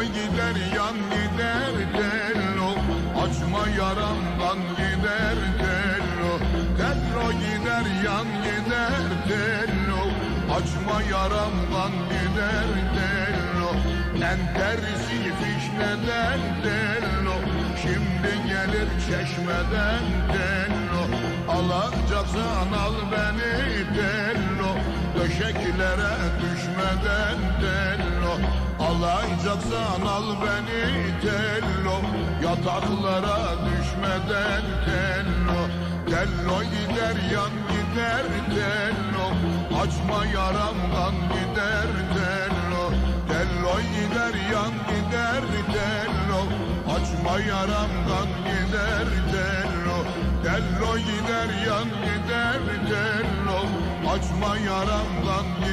Tello gider yan gider tello Açma yaramdan gider tello Tello gider yan gider tello Açma yaramdan gider tello Entersi fişneden tello Şimdi gelir çeşmeden tello Alacaksan al beni tello Döşeklere düşmeden tello Alacaksan al beni tello. Yataklara düşmeden tello. Tello gider yan gider tello. Açma yaramdan gider tello. Tello gider yan gider tello. Açma yaramdan gider tello. Tello gider yan gider tello. Açma yaramdan gider